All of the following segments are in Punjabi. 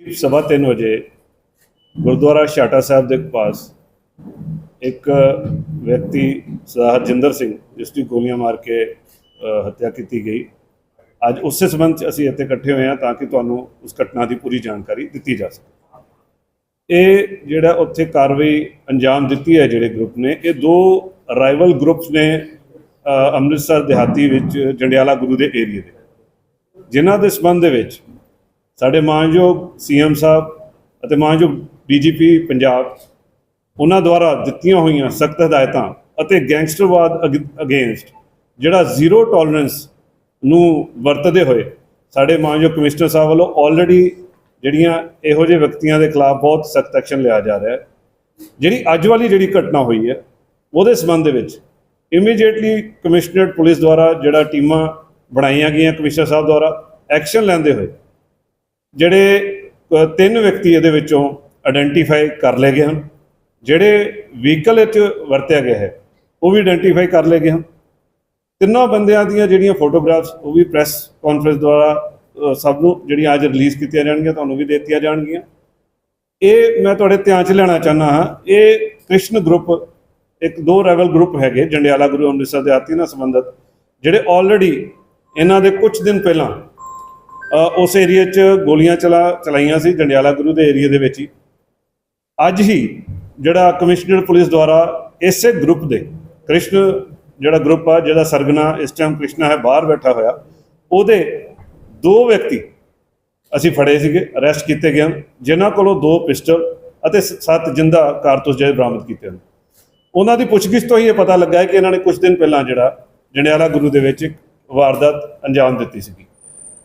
ਸਵਾ ਤਿੰਨ ਵਜੇ ਗੁਰਦੁਆਰਾ ਛਾਟਾ ਸਾਹਿਬ ਦੇ ਪਾਸ ਇੱਕ ਵਿਅਕਤੀ ਸਰਦਾਰ ਹਰਜਿੰਦਰ ਸਿੰਘ, ਜਿਸ ਦੀ ਗੋਲੀਆਂ ਮਾਰ ਕੇ ਹੱਤਿਆ ਕੀਤੀ ਗਈ। ਅੱਜ ਉਸੇ ਸੰਬੰਧ 'ਚ ਅਸੀਂ ਇੱਥੇ ਇਕੱਠੇ ਹੋਏ ਹਾਂ ਤਾਂ ਕਿ ਤੁਹਾਨੂੰ ਉਸ ਘਟਨਾ ਦੀ ਪੂਰੀ ਜਾਣਕਾਰੀ ਦਿੱਤੀ ਜਾ ਸਕੇ। ਇਹ ਜਿਹੜਾ ਉੱਥੇ ਕਾਰਵਾਈ ਅੰਜਾਮ ਦਿੱਤੀ ਹੈ ਜਿਹੜੇ ਗਰੁੱਪ ਨੇ, ਇਹ ਦੋ ਰਾਈਵਲ ਗਰੁੱਪਸ ਨੇ ਅੰਮ੍ਰਿਤਸਰ, ਦਿਹਾਤੀ ਵਿੱਚ, ਜੰਡਿਆਲਾ ਗੁਰੂ ਦੇ ਏਰੀਏ ਦੇ। ਜਿਨ੍ਹਾਂ ਦੇ ਸੰਬੰਧ ਦੇ ਵਿੱਚ ਸਾਡੇ ਮਾਨਯੋਗ ਸੀਐਮ ਸਾਹਿਬ ਅਤੇ ਮਾਨਯੋਗ ਡੀਜੀਪੀ ਪੰਜਾਬ, ਉਹਨਾਂ ਦੁਆਰਾ ਦਿੱਤੀਆਂ ਹੋਈਆਂ ਸਖਤ ਹਦਾਇਤਾਂ ਅਤੇ ਗੈਂਗਸਟਰਵਾਦ ਅਗੇਂਸਟ ਜਿਹੜਾ ਜ਼ੀਰੋ ਟੋਲਰੈਂਸ ਨੂੰ ਵਰਤਦੇ ਹੋਏ ਸਾਡੇ ਮਾਨਯੋਗ ਕਮਿਸ਼ਨਰ ਸਾਹਿਬ ਵੱਲੋਂ ਆਲਰੇਡੀ ਜਿਹੜੀਆਂ ਇਹੋ ਜਿਹੇ ਵਿਅਕਤੀਆਂ ਦੇ ਖਿਲਾਫ ਬਹੁਤ ਸਖਤ ਐਕਸ਼ਨ ਲਿਆ ਜਾ ਰਿਹਾ ਹੈ। ਜਿਹੜੀ ਅੱਜ ਵਾਲੀ ਜਿਹੜੀ ਘਟਨਾ ਹੋਈ ਹੈ, ਉਹਦੇ ਸੰਬੰਧ ਦੇ ਵਿੱਚ ਇਮੀਡੀਏਟਲੀ ਕਮਿਸ਼ਨਰੇਟ ਪੁਲਿਸ ਦੁਆਰਾ ਜਿਹੜਾ ਟੀਮਾਂ ਬਣਾਈਆਂ ਗਈਆਂ ਕਮਿਸ਼ਨਰ ਸਾਹਿਬ ਦੁਆਰਾ ਐਕਸ਼ਨ ਲੈਂਦੇ ਹੋਏ ਜਿਹੜੇ ਤਿੰਨ ਵਿਅਕਤੀ ਇਹਦੇ ਵਿੱਚੋਂ ਆਇਡੈਂਟੀਫਾਈ ਕਰ ਲਏ ਗਏ ਹਨ। ਜਿਹੜੇ ਵਹੀਕਲ ਵਿੱਚ ਵਰਤਿਆ ਗਿਆ ਹੈ, ਉਹ ਵੀ ਆਇਡੈਂਟੀਫਾਈ ਕਰ ਲਏ ਗਏ ਹਨ। ਤਿੰਨੋਂ ਬੰਦਿਆਂ ਦੀਆਂ ਜਿਹੜੀਆਂ ਫੋਟੋਗ੍ਰਾਫਸ ਉਹ ਵੀ ਪ੍ਰੈਸ ਕਾਨਫਰੰਸ ਦੁਆਰਾ ਸਭ ਨੂੰ ਜਿਹੜੀਆਂ ਅੱਜ ਰਿਲੀਜ਼ ਕੀਤੀਆਂ ਜਾਣਗੀਆਂ, ਤੁਹਾਨੂੰ ਵੀ ਦੇ ਦਿੱਤੀਆਂ ਜਾਣਗੀਆਂ। ਇਹ ਮੈਂ ਤੁਹਾਡੇ ਧਿਆਨ 'ਚ ਲੈਣਾ ਚਾਹੁੰਦਾ ਹਾਂ, ਇਹ ਕ੍ਰਿਸ਼ਨ ਗਰੁੱਪ ਇੱਕ ਦੋ ਰੈਵਲ ਗਰੁੱਪ ਹੈਗੇ, ਜੰਡਿਆਲਾ ਗੁਰੂ ਅੰਮ੍ਰਿਤਸਰ ਦੇ ਆਤੀ ਨਾਲ ਸੰਬੰਧਿਤ, ਜਿਹੜੇ ਆਲਰੇਡੀ ਇਹਨਾਂ ਦੇ ਕੁਝ ਦਿਨ ਪਹਿਲਾਂ ਉਸ ਏਰੀਆ 'ਚ ਗੋਲੀਆਂ ਚਲਾ ਚਲਾਈਆਂ ਸੀ, ਜੰਡਿਆਲਾ ਗੁਰੂ ਦੇ ਏਰੀਆ ਦੇ ਵਿੱਚ ਹੀ। ਅੱਜ ਹੀ ਜਿਹੜਾ ਕਮਿਸ਼ਨਰ ਪੁਲਿਸ ਦੁਆਰਾ ਇਸੇ ਗਰੁੱਪ ਦੇ, ਕ੍ਰਿਸ਼ਨ ਜਿਹੜਾ ਗਰੁੱਪ ਆ ਜਿਹੜਾ ਸਰਗਨਾ ਇਸ ਟਾਈਮ ਕ੍ਰਿਸ਼ਨਾ ਹੈ, ਬਾਹਰ ਬੈਠਾ ਹੋਇਆ, ਉਹਦੇ ਦੋ ਵਿਅਕਤੀ ਅਸੀਂ ਫੜੇ ਸੀਗੇ ਅਰੈਸਟ ਕੀਤੇ ਗਏ ਹਨ, ਜਿਨ੍ਹਾਂ ਕੋਲੋਂ ਦੋ ਪਿਸਟਲ ਅਤੇ ਸੱਤ ਜਿੰਦਾ ਕਾਰਤੂਸ ਜਿਹੜੇ ਬਰਾਮਦ ਕੀਤੇ ਹਨ। ਉਹਨਾਂ ਦੀ ਪੁੱਛਗਿੱਛ ਤੋਂ ਹੀ ਇਹ ਪਤਾ ਲੱਗਾ ਕਿ ਇਹਨਾਂ ਨੇ ਕੁਝ ਦਿਨ ਪਹਿਲਾਂ ਜਿਹੜਾ ਜੰਡਿਆਲਾ ਗੁਰੂ ਦੇ ਵਿੱਚ ਇੱਕ ਵਾਰਦਾਤ ਅੰਜਾਮ ਦਿੱਤੀ ਸੀਗੀ।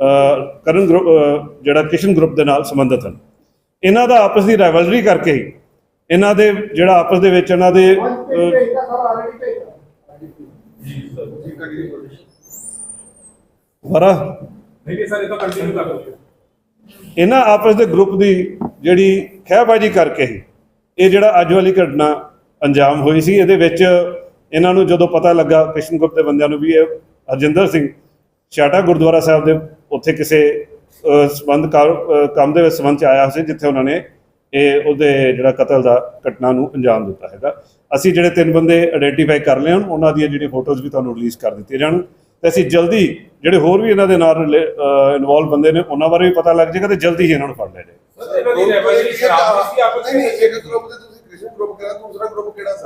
ਕਰਨ ਗਰੁੱਪ ਜਿਹੜਾ ਕਿਸ਼ਨ ਗਰੁੱਪ ਦੇ ਨਾਲ ਸੰਬੰਧਿਤ ਹਨ। ਇਹਨਾਂ ਦਾ ਆਪਸ ਦੀ ਰਾਈਵਲਰੀ ਕਰਕੇ ਹੀ, ਇਹਨਾਂ ਦੇ ਜਿਹੜਾ ਆਪਸ ਦੇ ਵਿੱਚ ਇਹਨਾਂ ਦੇ ਵਰਾ। ਨਹੀਂ ਸਰ ਇਹ ਤਾਂ ਕੰਟੀਨਿਊ ਕਰ ਲਓ ਇਹਨਾਂ ਆਪਸ ਦੇ ਗਰੁੱਪ ਦੀ ਜਿਹੜੀ ਖਹਿਬਾਜੀ ਕਰਕੇ ਹੀ, ਇਹ ਜਿਹੜਾ ਅੱਜ ਵਾਲੀ ਘਟਨਾ ਅੰਜਾਮ ਹੋਈ ਸੀ, ਇਹਦੇ ਵਿੱਚ ਇਹਨਾਂ ਨੂੰ ਜਦੋਂ ਪਤਾ ਲੱਗਾ ਕ੍ਰਿਸ਼ਨ ਗੁਪਤ ਦੇ ਬੰਦਿਆਂ ਨੂੰ ਵੀ ਇਹ ਹਰਜਿੰਦਰ ਸਿੰਘ, ਛਾਟਾ ਗੁਰਦੁਆਰਾ ਸਾਹਿਬ ਦੇ ਉੱਥੇ ਕਿਸੇ ਸੰਬੰਧ ਕੰਮ ਦੇ ਵਿੱਚ ਸੰਬੰਧ ਚ ਆਇਆ ਸੀ ਜਿੱਥੇ ਉਹਨਾਂ ਨੇ ਇਹ ਉਹਦੇ ਜਿਹੜਾ ਕਤਲ ਦਾ ਘਟਨਾ ਨੂੰ ਅੰਜਾਮ ਦਿੱਤਾ ਹੈਗਾ। ਅਸੀਂ ਜਿਹੜੇ ਤਿੰਨ ਬੰਦੇ ਆਇਡੈਂਟੀਫਾਈ ਕਰ ਲਏ ਹਨ ਉਹਨਾਂ ਦੀਆਂ ਜਿਹੜੀ ਫੋਟੋਜ਼ ਵੀ ਤੁਹਾਨੂੰ ਰਿਲੀਜ਼ ਕਰ ਦਿੱਤੀਆਂ ਜਾਣ। ਤੇ ਅਸੀਂ ਜਲਦੀ ਜਿਹੜੇ ਹੋਰ ਵੀ ਇਹਨਾਂ ਦੇ ਨਾਲ ਇਨਵੋਲਵ ਬੰਦੇ ਨੇ ਉਹਨਾਂ ਬਾਰੇ ਵੀ ਪਤਾ ਲੱਗ ਜਾਏਗਾ ਤੇ ਜਲਦੀ ਹੀ ਇਹਨਾਂ ਨੂੰ ਫੜ ਲਿਆ ਜਾਏਗਾ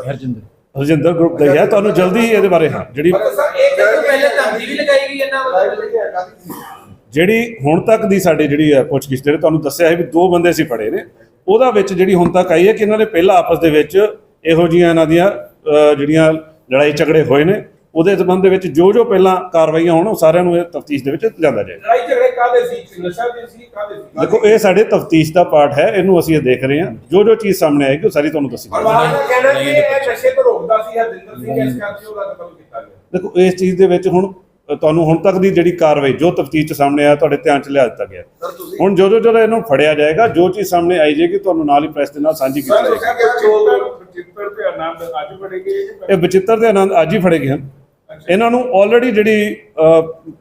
ਹਰਜਿੰਦਰ। ਹਰਜਿੰਦਰ ਗਰੁੱਪ ਦਾ ਹੀ ਤੁਹਾਨੂੰ ਜਲਦੀ ਹੀ ਇਹਦੇ ਬਾਰੇ ਹਾਂ ਜਿਹੜੀ ਸਰ ਇੱਕ ਦਿਨ ਪਹਿਲੇ ਧਮਕੀ ਵੀ ਲਗਾਈ ਗਈ ਇਹਨਾਂ ਵੱਲੋਂ। ਸੀ ਜਿਹੜੀ ਹੁਣ ਤੱਕ ਦੀ ਸਾਡੇ ਜਿਹੜੀ ਹੈ ਪੁੱਛਗਿੱਛ ਜਿਹੜੇ ਤੁਹਾਨੂੰ ਦੱਸਿਆ ਹੈ ਵੀ ਦੋ ਬੰਦੇ ਅਸੀਂ ਫੜੇ ਨੇ ਉਹਦਾ ਵਿੱਚ ਜਿਹੜੀ ਹੁਣ ਤੱਕ ਆਈ ਹੈ ਕਿ ਇਹਨਾਂ ਨੇ ਪਹਿਲਾਂ ਆਪਸ ਦੇ ਵਿੱਚ ਇਹੋ ਜਿਹੀਆਂ ਇਹਨਾਂ ਦੀਆਂ ਜਿਹੜੀਆਂ ਲੜਾਈ ਝਗੜੇ ਹੋਏ ਨੇ ਉਹਦੇ ਸੰਬੰਧ ਦੇ ਵਿੱਚ ਜੋ ਜੋ ਪਹਿਲਾਂ ਕਾਰਵਾਈਆਂ ਹੋਣ ਉਹ ਸਾਰਿਆਂ ਨੂੰ ਇਹ ਤਫਤੀਸ਼ ਦੇ ਵਿੱਚ ਲਿਆਂਦਾ ਜਾਏਗਾ ਲੜਾਈ ਝਗੜੇ ਕਾਦੇ ਸੀ? ਨਸ਼ਾ ਦੇ ਸੀ ਕਾਦੇ ਸੀ? ਦੇਖੋ ਇਹ ਸਾਡੇ ਤਫਤੀਸ਼ ਦਾ ਪਾਰਟ ਹੈ ਇਹਨੂੰ ਅਸੀਂ ਇਹ ਦੇਖ ਰਹੇ ਹਾਂ। ਜੋ ਜੋ ਚੀਜ਼ ਸਾਹਮਣੇ ਆਏਗੀ ਉਹ ਸਾਰੀ ਤੁਹਾਨੂੰ ਦੱਸੀ ਜਾਏਗੀ। ਪਰਿਵਾਰ ਦਾ ਕਹਿਣਾ ਕਿ ਇਹ ਨਸ਼ੇ ਤੋਂ ਰੋਕਦਾ ਸੀ ਹਰਜਿੰਦਰ ਸਿੰਘ ਇਸ ਕਰਕੇ ਉਹਦਾ ਕਤਲ ਕੀਤਾ ਗਿਆ। ਦੇਖੋ ਇਸ ਚੀਜ਼ ਦੇ ਵਿੱਚ ਹੁਣ ਤੁਹਾਨੂੰ ਹੁਣ ਤੱਕ ਦੀ ਜਿਹੜੀ ਕਾਰਵਾਈ ਜੋ ਤਫਤੀਸ਼ ਚ ਸਾਹਮਣੇ ਆਇਆ ਤੁਹਾਡੇ ਧਿਆਨ ਚ ਲਿਆ ਦਿੱਤਾ ਗਿਆ। ਹੁਣ ਜਦੋਂ ਜਦੋਂ ਇਹਨੂੰ ਫੜਿਆ ਜਾਏਗਾ ਜੋ ਚੀਜ਼ ਸਾਹਮਣੇ ਆਈ ਜਾਏਗੀ ਤੁਹਾਨੂੰ ਨਾਲ ਹੀ ਪ੍ਰੈਸ ਦੇ ਨਾਲ ਸਾਂਝੀ ਕੀਤੀ ਜਾਏਗੀ। ਤੇ ਇਹ ਬਚਿੱਤਰ ਦੇ ਆਨੰਦ ਅੱਜ ਹੀ ਫੜੇ ਗਏ ਹਨ। ਇਹਨਾਂ ਨੂੰ ਆਲਰੇਡੀ ਜਿਹੜੀ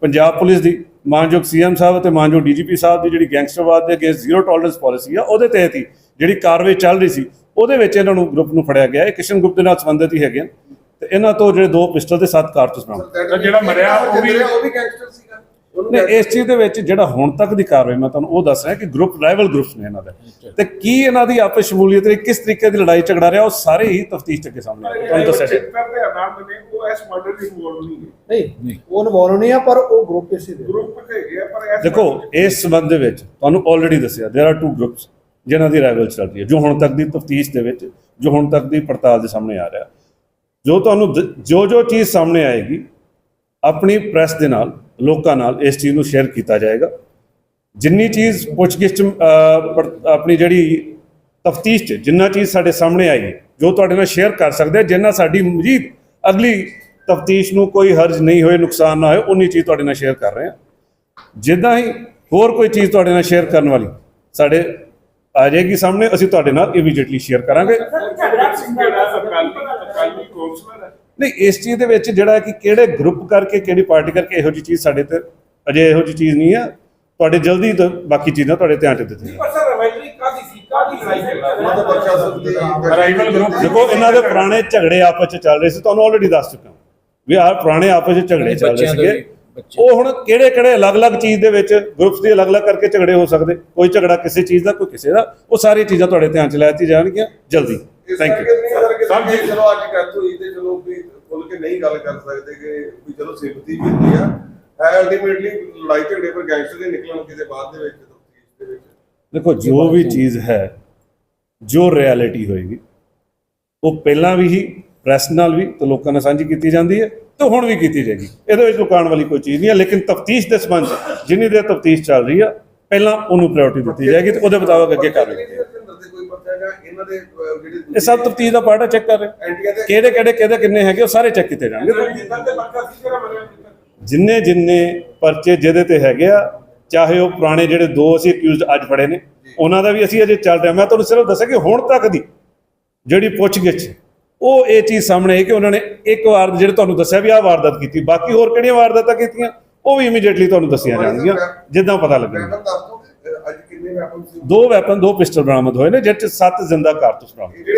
ਪੰਜਾਬ ਪੁਲਿਸ ਦੀ ਮਾਨਯੋਗ ਸੀਐਮ ਸਾਹਿਬ ਅਤੇ ਮਾਨਯੋਗ ਡੀਜੀਪੀ ਸਾਹਿਬ ਦੀ ਜਿਹੜੀ ਗੈਂਗਸਟਰਵਾਦ ਦੇ ਅਗੇਂਸਟ ਜ਼ੀਰੋ ਟੋਲਰੈਂਸ ਪਾਲਿਸੀ ਆ ਉਹਦੇ ਤਹਿਤ ਹੀ ਜਿਹੜੀ ਕਾਰਵਾਈ ਚੱਲ ਰਹੀ ਸੀ ਉਹਦੇ ਵਿੱਚ ਇਹਨਾਂ ਨੂੰ ਗਰੁੱਪ ਨੂੰ ਫੜਿਆ ਗਿਆ। ਇਹ ਕਿਸ਼ਨ ਗਰੁੱਪ ਦੇ ਨਾਲ ਸੰਬੰਧਿਤ ਹੀ ਹੈਗੇ ਹਨ। ਤੇ ਇਹਨਾਂ ਤੋਂ ਜਿਹੜੇ ਦੋ ਪਿਸਟਲ ਤੇ ਸੱਤ ਕਾਰਤੂਸ ਬਰਾਮਦ ਸਰ ਜਿਹੜਾ ਮਰਿਆ ਉਹ ਵੀ- ਉਹ ਵੀ ਗੈਂਗਸਟਰ ਸੀਗਾ ਉਹਨੂੰ ਨੇ ਇਸ ਚੀਜ਼ ਦੇ ਵਿੱਚ ਜਿਹੜਾ ਹੁਣ ਤੱਕ ਦੀ ਕਾਰਵਾਈ ਮੈਂ ਤੁਹਾਨੂੰ ਉਹ ਦੱਸ ਰਿਹਾ ਕਿ ਗਰੁੱਪ ਰਾਈਵਲ ਗਰੁੱਪਸ ਨੇ ਇਹਨਾਂ ਦੇ ਤੇ ਕੀ ਇਹਨਾਂ ਦੀ ਆਪਸ ਸ਼ਮੂਲੀਅਤ ਰਹੀ ਕਿਸ ਤਰੀਕੇ ਦੀ ਲੜਾਈ ਝਗੜਾ ਰਿਹਾ ਉਹ ਸਾਰੇ ਹੀ ਤਫਤੀਸ਼ ਚੱਕੇ ਸਾਹਮਣੇ ਆਏ ਤੁਹਾਨੂੰ ਦੱਸਿਆ ਜਾਏਗਾ ਚਿੱਤਰ ਤੇ ਆਨੰਦ ਨੇ ਉਹ ਇਸ ਮਰਡਰ ਦੀ ਇਨਵੋਲਵ ਨਹੀਂ ਹੈ ਨਹੀਂ ਉਹ ਇਨਵੋਲਵ ਨਹੀਂ ਆ ਪਰ ਉਹ ਗਰੁੱਪ ਇਸੇ ਦੇ ਗਰੁੱਪ ਤੇ ਹੈਗੇ ਆ, ਪਰ ਇਸ ਦੇਖੋ murder 'ਚ- ਇਸ ਸੰਬੰਧ ਦੇ ਵਿੱਚ ਤੁਹਾਨੂੰ ਆਲਰੇਡੀ ਦੱਸਿਆ देयर ਆਰ ਟੂ ਗਰੁੱਪਸ ਜਿਨ੍ਹਾਂ ਦੀ ਰਾਈਵਲ ਚੱਲ ਰਹੀ ਹੈ ਜੋ ਹੁਣ ਤੱਕ ਦੀ ਤਫਤੀਸ਼ ਦੇ ਵਿੱਚ ਜੋ ਹੁਣ ਤੱਕ ਦੀ ਪੜਤਾਲ ਦੇ ਸਾਹਮਣੇ ਆ ਰਿਹਾ ਜੋ ਤੁਹਾਨੂੰ ਜੋ ਜੋ ਚੀਜ਼ ਸਾਹਮਣੇ ਆਏਗੀ ਆਪਣੀ ਪ੍ਰੈਸ ਦੇ ਨਾਲ ਲੋਕਾਂ ਨਾਲ ਇਸ ਚੀਜ਼ ਨੂੰ ਸ਼ੇਅਰ ਕੀਤਾ ਜਾਏਗਾ। ਜਿੰਨੀ ਚੀਜ਼ ਪੁੱਛਗਿੱਛ 'ਚ, ਆਪਣੀ ਜਿਹੜੀ ਤਫਤੀਸ਼ ਚ ਜਿੰਨਾ ਚੀਜ਼ ਸਾਡੇ ਸਾਹਮਣੇ ਆਈ ਜੋ ਤੁਹਾਡੇ ਨਾਲ ਸ਼ੇਅਰ ਕਰ ਸਕਦੇ ਜਿੰਨਾ ਸਾਡੀ ਮਜ਼ੀਦ ਅਗਲੀ ਤਫਤੀਸ਼ ਨੂੰ ਕੋਈ ਹਰਜ ਨਹੀਂ ਹੋਏ ਨੁਕਸਾਨ ਨਾ ਹੋਏ ਉਨੀ ਚੀਜ਼ ਤੁਹਾਡੇ ਨਾਲ ਸ਼ੇਅਰ ਕਰ ਰਹੇ ਹਾਂ ਜਿੱਦਾਂ ਹੀ ਹੋਰ ਕੋਈ ਚੀਜ਼ ਤੁਹਾਡੇ ਨਾਲ ਸ਼ੇਅਰ ਕਰਨ ਵਾਲੀ ਸਾਡੇ ਆ ਜਾਏਗੀ ਸਾਹਮਣੇ ਅਸੀਂ ਤੁਹਾਡੇ ਨਾਲ ਇਮੀਡੀਏਟਲੀ ਸ਼ੇਅਰ ਕਰਾਂਗੇ। ਝਗੜਾ ਜਿਹੜਾ ਅਕਾਲੀ ਅਕਾਲੀ ਕੌਂਸਲਰ ਹੈ ਨਹੀਂ ਇਸ ਚੀਜ਼ ਦੇ ਵਿੱਚ ਜਿਹੜਾ ਕਿ ਕਿਹੜੇ ਗਰੁੱਪ ਕਰਕੇ ਕਿਹੜੀ ਪਾਰਟੀ ਕਰਕੇ ਇਹੋ ਜਿਹੀ ਚੀਜ਼ ਸਾਡੇ ਤੇ ਅਜੇ ਇਹੋ ਜਿਹੀ ਚੀਜ਼ ਨਹੀਂ ਆ। ਤੁਹਾਡੇ ਜਲਦੀ ਤੋਂ ਬਾਕੀ ਚੀਜ਼ਾਂ ਤੁਹਾਡੇ ਧਿਆਨ 'ਚ ਦਿੱਤੀਆਂ ਪਰ ਸਰ ਕਾਦੀ ਸੀ? ਕਾਦੀ ਲੜਾਈ ਦੇਖੋ ਇਹਨਾਂ ਦੇ ਪੁਰਾਣੇ ਝਗੜੇ ਆਪਸ 'ਚ ਚੱਲ ਰਹੇ ਸੀ ਤੁਹਾਨੂੰ ਆਲਰੇਡੀ ਦੱਸ ਚੁੱਕਾ। ਵੀ ਆਹ ਪੁਰਾਣੇ ਆਪਸ 'ਚ ਝਗੜੇ ਚੱਲ ਰਹੇ ਸੀਗੇ। ਉਹ ਹੁਣ ਕਿਹੜੇ ਕਿਹੜੇ ਅਲੱਗ-ਅਲੱਗ ਚੀਜ਼ ਦੇ ਵਿੱਚ ਗਰੁੱਪਸ ਦੇ ਅਲੱਗ-ਅਲੱਗ ਕਰਕੇ ਝਗੜੇ ਹੋ ਸਕਦੇ। ਕੋਈ ਝਗੜਾ ਕਿਸੇ ਚੀਜ਼ ਦਾ ਕੋਈ ਕਿਸੇ ਦਾ। ਉਹ ਸਾਰੀਆਂ ਚੀਜ਼ਾਂ ਤੁਹਾਡੇ ਧਿਆਨ 'ਚ ਲੈ ਦਿੱਤੀਆਂ ਜਾਣਗੀਆਂ। ਜਲਦੀ। ਥੈਂਕ ਯੂ ਕਰਕੇ ਸਮਝੇ ਚਲੋ ਅੱਜ ਕੱਥ ਹੋਈ ਤੇ ਚਲੋ ਵੀ ਖੁੱਲ ਕੇ ਨਹੀਂ ਗੱਲ ਕਰ ਸਕਦੇ ਕਿ ਵੀ ਚਲੋ ਸਿੰਪਥੀ ਵੀ ਹੁੰਦੀ ਆ। ਹੈ ਅਲਟੀਮੇਟਲੀ ਲੜਾਈ ਝਗੜੇ ਪਰ ਗੈਂਗਸਟਰ ਦੇ ਨਿਕਲਣ ਕਿਸੇ ਬਾਅਦ ਦੇ ਵਿੱਚ ਤਫਤੀਸ਼ ਦੇ ਵਿੱਚ। ਦੇਖੋ ਜੋ ਵੀ ਚੀਜ਼ ਹੈ ਜੋ ਰਿਐਲਿਟੀ ਹੋਏਗੀ ਉਹ ਪਹਿਲਾਂ ਵੀ ਹੀ ਪ੍ਰੈਸ ਨਾਲ ਵੀ ਤੇ ਲੋਕਾਂ ਨਾਲ ਸਾਂਝੀ ਕੀਤੀ ਜਾਂਦੀ ਹੈ ਤੇ ਹੁਣ ਵੀ ਕੀਤੀ ਜਾਏਗੀ। ਇਹਦੇ ਵਿੱਚ ਲੁਕਾਉਣ ਵਾਲੀ ਕੋਈ ਚੀਜ਼ ਨਹੀਂ ਹੈ, ਲੇਕਿਨ ਤਫਤੀਸ਼ ਦੇ ਸੰਬੰਧ ਜਿੰਨੀ ਦੇਰ ਤਫਤੀਸ਼ ਚੱਲ ਰਹੀ ਆ, ਪਹਿਲਾਂ ਉਹਨੂੰ ਪ੍ਰਾਇੋਰਟੀ ਦਿੱਤੀ ਜਾਏਗੀ ਤੇ ਉਹਦੇ ਮੁਤਾਬਕ ਅੱਗੇ ਕਰ ਕੀਤੀ ਇਹ ਸਭ ਤਫਤੀਸ਼ ਦਾ ਪਾਰਟ ਚੈੱਕ ਕਰ ਰਹੇ। ਕਿਹੜੇ ਕਿਹੜੇ ਕਿਹਦੇ ਕਿੰਨੇ ਹੈਗੇ, ਉਹ ਸਾਰੇ ਚੈੱਕ ਕੀਤੇ ਜਾਣਗੇ। ਜਿੰਨੇ ਜਿੰਨੇ ਪਰਚੇ ਜਿਹਦੇ ਤੇ ਹੈਗੇ ਆ, ਚਾਹੇ ਉਹ ਪੁਰਾਣੇ ਜਿਹੜੇ ਦੋ ਅਸੀਂ ਅਕਿਊਜ਼ਡ ਅੱਜ ਫੜੇ ਨੇ, ਉਹਨਾਂ ਦਾ ਵੀ ਅਸੀਂ ਅਜੇ ਚੱਲ ਰਿਹਾ ਮੈਂ ਤੁਹਾਨੂੰ ਸਿਰਫ ਦੱਸਿਆ ਕਿ ਹੁਣ ਤੱਕ ਦੀ ਜਿਹੜੀ ਪੁੱਛਗਿੱਛ ਉਹ ਇਹ ਚੀਜ਼ ਸਾਹਮਣੇ ਆਈ ਕਿ ਉਹਨਾਂ ਨੇ ਇੱਕ ਵਾਰ ਜਿਹੜੇ ਤੁਹਾਨੂੰ ਦੱਸਿਆ ਵੀ ਆਹ ਵਾਰਦਾਤ ਕੀਤੀ ਬਾਕੀ ਹੋਰ ਕਿਹੜੀਆਂ ਵਾਰਦਾਤਾਂ ਕੀਤੀਆਂ ਉਹ ਵੀ ਇਮੀਡੀਏਟਲੀ ਤੁਹਾਨੂੰ ਦੱਸੀਆਂ ਜਾਣਗੀਆਂ ਜਿੱਦਾਂ ਪਤਾ ਸੀ? ਦੋ ਵੈਪਨ ਦੋ ਪਿਸਟਲ ਬਰਾਮਦ ਹੋਏ ਨੇ ਜਿਹਦੇ ਚ ਸੱਤ ਜ਼ਿੰਦਾ ਕਾਰਤੂਸ ਬਰਾਮਦ